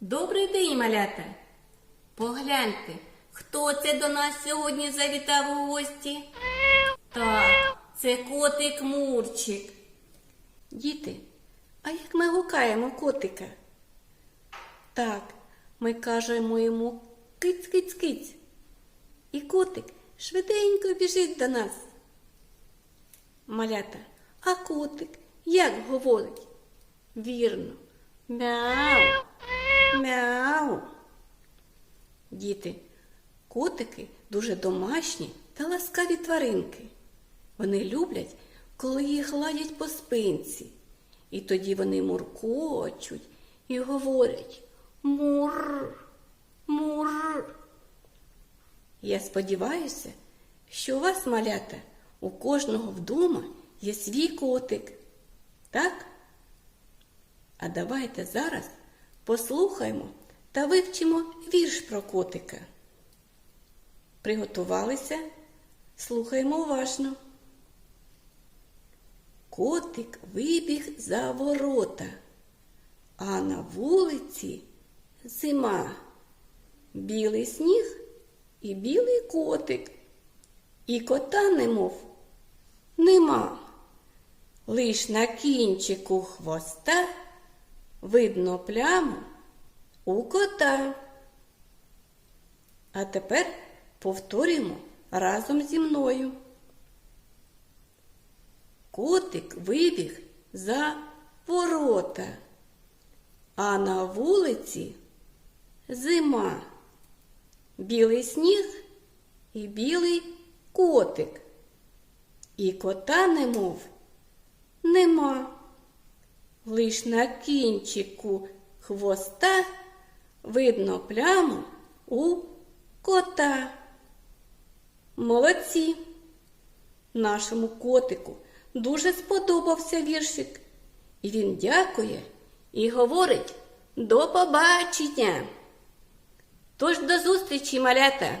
Добрий день, малята. Погляньте, хто це до нас сьогодні завітав у гості? Так, це котик Мурчик. Діти, а як ми гукаємо котика? Так, ми кажемо йому киць-киць-киць. І котик швиденько біжить до нас. Малята, а котик як говорить? Вірно. Мяу. Мяу. Діти, котики дуже домашні та ласкаві тваринки. Вони люблять, коли їх гладять по спинці. І тоді вони муркочуть і говорять мур, мур. Я сподіваюся, що у вас, малята, у кожного вдома є свій котик. Так? А давайте зараз послухаємо та вивчимо вірш про котика. Приготувалися? Слухаємо уважно. Котик вибіг за ворота, а на вулиці зима. Білий сніг і білий котик. І кота немов нема. Лиш на кінчику хвоста видно пляму у кота. А тепер повторюємо разом зі мною. Котик вибіг за ворота, а на вулиці зима, білий сніг і білий котик. І кота немов нема. Лиш на кінчику хвоста видно пляму у кота. Молодці! Нашому котику дуже сподобався віршик. І він дякує і говорить до побачення. Тож до зустрічі, малята!